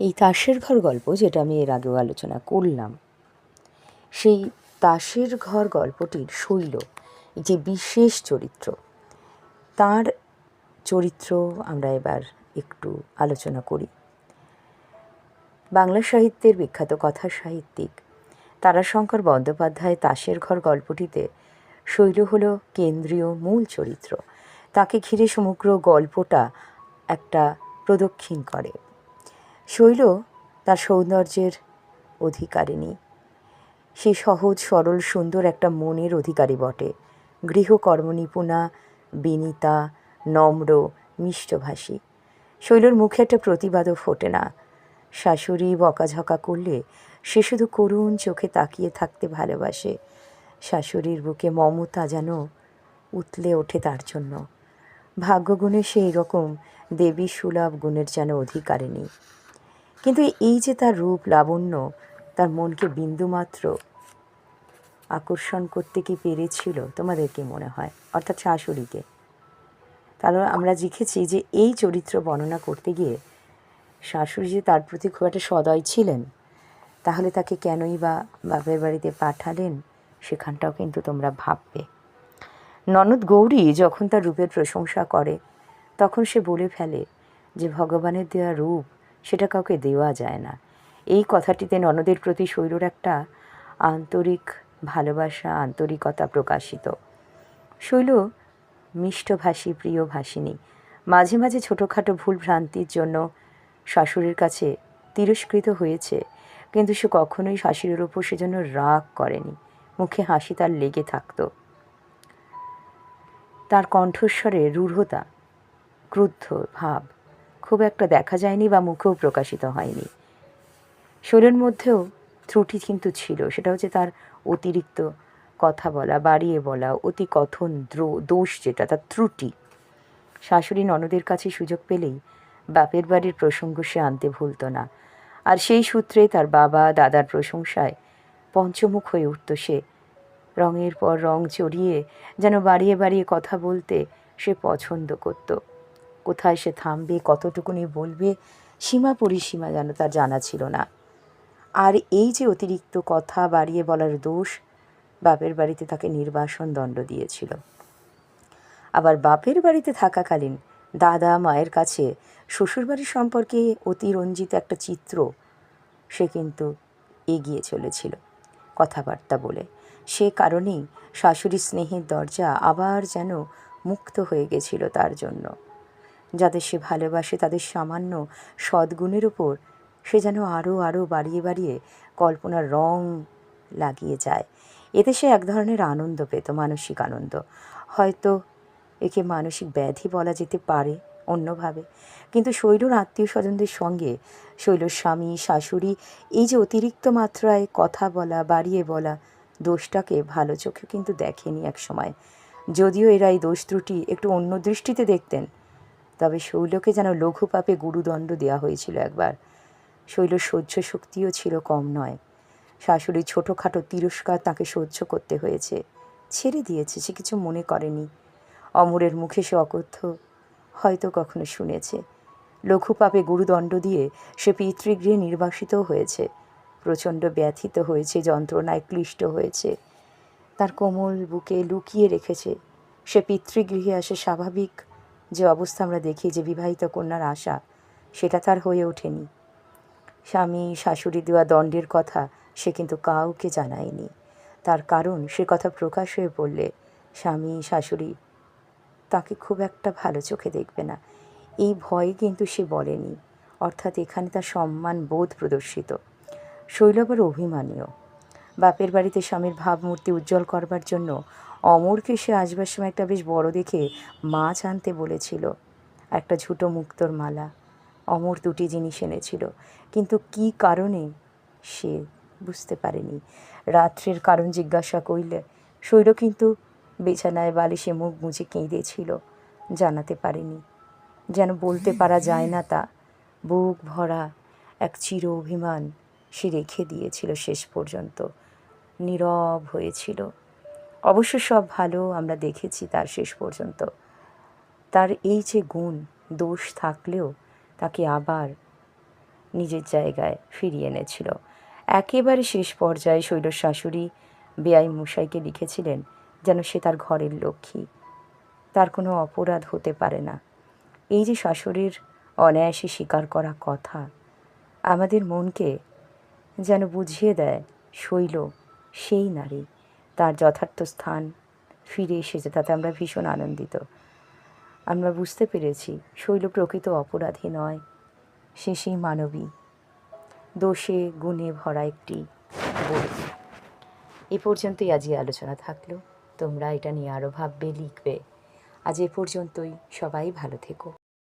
এই তাসের ঘর গল্প যেটা আমি এর আগেও আলোচনা করলাম, সেই তাসের ঘর গল্পটির শৈল যে বিশেষ চরিত্র, তার চরিত্র আমরা এবার একটু আলোচনা করি। বাংলা সাহিত্যের বিখ্যাত কথা সাহিত্যিক তারাশঙ্কর বন্দ্যোপাধ্যায় তাসের ঘর গল্পটিতে শৈল হল কেন্দ্রীয় মূল চরিত্র। তাকে ঘিরে সমগ্র গল্পটা একটা প্রদক্ষিণ করে। শৈল তার সৌন্দর্যের অধিকারিণী। সে সহজ, সরল, সুন্দর একটা মনের অধিকারী বটে। গৃহকর্মনিপুণা, বিনীতা, নম্র, মিষ্টভাষী। শৈলর মুখে একটা প্রতিবাদও ফোটে না। শাশুড়ি বকাঝকা করলে সে শুধু করুণ চোখে তাকিয়ে থাকতে ভালোবাসে। শাশুড়ির বুকে মমতা যেন উতলে ওঠে তার জন্য। ভাগ্যগুণে সে এরকম দেবী সুলভ গুণের যেন অধিকারিণী। কিন্তু এই যে তার রূপ লাবণ্য, তার মনকে বিন্দুমাত্র আকর্ষণ করতে কি পেরেছিল, তোমাদের কি মনে হয়? অর্থাৎ শাশুড়িকে। তাহলে আমরা লিখেছি যে এই চরিত্র বর্ণনা করতে গিয়ে শাশুড়ি যে তার প্রতি খুব একটা সদয় ছিলেন, তাহলে তাকে কেনই বা বাপের বাড়িতে পাঠালেন, সেখানটাও কিন্তু তোমরা ভাববে। ননদ গৌরী যখন তার রূপের প্রশংসা করে, তখন সে বলে ফেলে যে ভগবানের দেওয়া রূপ সেটা কাউকে দেওয়া যায় না। এই কথাটিতে ননদের প্রতি শৈলর একটা আন্তরিক ভালোবাসা, আন্তরিকতা প্রকাশিত। শৈল মিষ্টভাষী প্রিয় ভাষিনী, মাঝে মাঝে ছোটোখাটো ভুল ভ্রান্তির জন্য শাশুড়ির কাছে তিরস্কৃত হয়েছে, কিন্তু সে কখনোই শাশুড়ির ওপর সেজন্য রাগ করেনি। মুখে হাসি তার লেগে থাকতো। তার কণ্ঠস্বরে রূঢ়তা, ক্রুদ্ধ ভাব খুব একটা দেখা যায়নি বা মুখেও প্রকাশিত হয়নি। শরীরের মধ্যেও ত্রুটি কিন্তু ছিল। সেটা হচ্ছে তার অতিরিক্ত কথা বলা, বাড়িয়ে বলা, অতি কথন দোষ যেটা, তার ত্রুটি। শাশুড়ি ননদের কাছে সুযোগ পেলেই বাপের বাড়ির প্রসঙ্গ সে আনতে ভুলত না। আর সেই সূত্রে তার বাবা, দাদার প্রশংসায় পঞ্চমুখ হয়ে উঠত সে। রঙের পর রং চড়িয়ে যেন বাড়িয়ে বাড়িয়ে কথা বলতে সে পছন্দ করত। কোথায় সে থামবে, কতটুকুনি বলবে, সীমা পরিসীমা যেন তার জানা ছিল না। আর এই যে অতিরিক্ত কথা বাড়িয়ে বলার দোষ, বাপের বাড়িতে তাকে নির্বাসন দণ্ড দিয়েছিল। আবার বাপের বাড়িতে থাকাকালীন দাদা মায়ের কাছে শ্বশুরবাড়ির সম্পর্কে অতিরঞ্জিত একটা চিত্র, সে কিন্তু এগিয়ে চলেছিল, কথাবার্তা বলে। সে কারণেই শাশুড়ি স্নেহের দরজা আবার যেন মুক্ত হয়ে গেছিল তার জন্য। যাদের সে ভালোবাসে, তাদের সামান্য সদ্গুণের ওপর সে যেন আরও আরও বাড়িয়ে বাড়িয়ে কল্পনার রং লাগিয়ে যায়। এতে সে এক ধরনের আনন্দ পেত, মানসিক আনন্দ। হয়তো একে মানসিক ব্যাধি বলা যেতে পারে অন্যভাবে। কিন্তু শৈলর আত্মীয় স্বজনদের সঙ্গে শৈলর স্বামী, শাশুড়ি, এই যে অতিরিক্ত মাত্রায় কথা বলা, বাড়িয়ে বলা, দোষটাকে ভালো চোখে কিন্তু দেখেনি এক সময় যদিও এরা এই দোষ ত্রুটি একটু অন্য দৃষ্টিতে দেখতেন তবে শৈলকে যেন লঘু পাপে গুরুদণ্ড দেওয়া হয়েছিল একবার। শৈল সহ্য শক্তিও ছিল কম নয়। শাশুড়ি ছোটোখাটো তিরস্কার তাকে সহ্য করতে হয়েছে। ছেড়ে দিয়েছে, সে কিছু মনে করেনি। অমরের মুখে সে অকথ্য হয়তো কখনো শুনেছে। লঘু পাপে গুরুদণ্ড দিয়ে সে পিতৃগৃহে নির্বাসিতও হয়েছে। প্রচণ্ড ব্যথিত হয়েছে, যন্ত্রণায় ক্লিষ্ট হয়েছে। তার কোমল বুকে লুকিয়ে রেখেছে। সে পিতৃগৃহে আসে স্বাভাবিক যে অবস্থা আমরা দেখি, যে বিবাহিত কন্যার আশা, সেটা তার হয়ে ওঠেনি। স্বামী, শাশুড়ি দেওয়া দণ্ডের কথা সে কিন্তু কাউকে জানায়নি। তার কারণ সে কথা প্রকাশ হয়ে পড়লে স্বামী, শাশুড়ি তাকে খুব একটা ভালো চোখে দেখবে না। এই ভয়ে কিন্তু সে বলেনি। অর্থাৎ এখানে তার সম্মান বোধ প্রদর্শিত। শৈলবার অভিমানীয়। বাপের বাড়িতে স্বামীর ভাবমূর্তি উজ্জ্বল করবার জন্য অমরকে সে আসবার সময় একটা বেশ বড় দেখে মাছ আনতে বলেছিল। একটা ঝুটো মুক্তোর মালা। অমর দুটি জিনিস এনেছিল। কিন্তু কি কারণে? সে বুঝতে পারেনি। রাত্রের কারণ জিজ্ঞাসা করলে শৈল কিন্তু বিছানায় বালিশে মুখ মুছে কেঁদেছিল। জানাতে পারেনি। যেন বলতে পারা যায় না তা। বুক ভরা এক চির অভিমান সে রেখে দিয়েছিল শেষ পর্যন্ত। নীরব হয়েছিল। অবশ্য সব ভালো আমরা দেখেছি তার শেষ পর্যন্ত। তার এই যে গুণ, দোষ থাকলেও তাকে আবার নিজের জায়গায় ফিরিয়ে এনেছিল। একেবারে শেষ পর্যায়ে শৈল শাশুড়ি বেআই মশাইকে লিখেছিলেন যেন সে তার ঘরের লক্ষ্মী। তার কোনো অপরাধ হতে পারে না। এই যে শাশুড়ির অনায়াসে স্বীকার করা কথা, আমাদের মনকে যেন বুঝিয়ে দেয়, শৈল সেই নারী। তার যথার্থ স্থান ফিরে এসেছে, তাতে আমরা ভীষণ আনন্দিত। আমরা বুঝতে পেরেছি শৈল প্রকৃত অপরাধী নয়, সে সেই মানবী। দোষে গুণে ভরা একটি বই। এ পর্যন্তই আজই আলোচনা থাকল। তোমরা এটা নিয়ে আরও ভাববে, লিখবে। আজ এ পর্যন্তই। সবাই ভালো থেকো।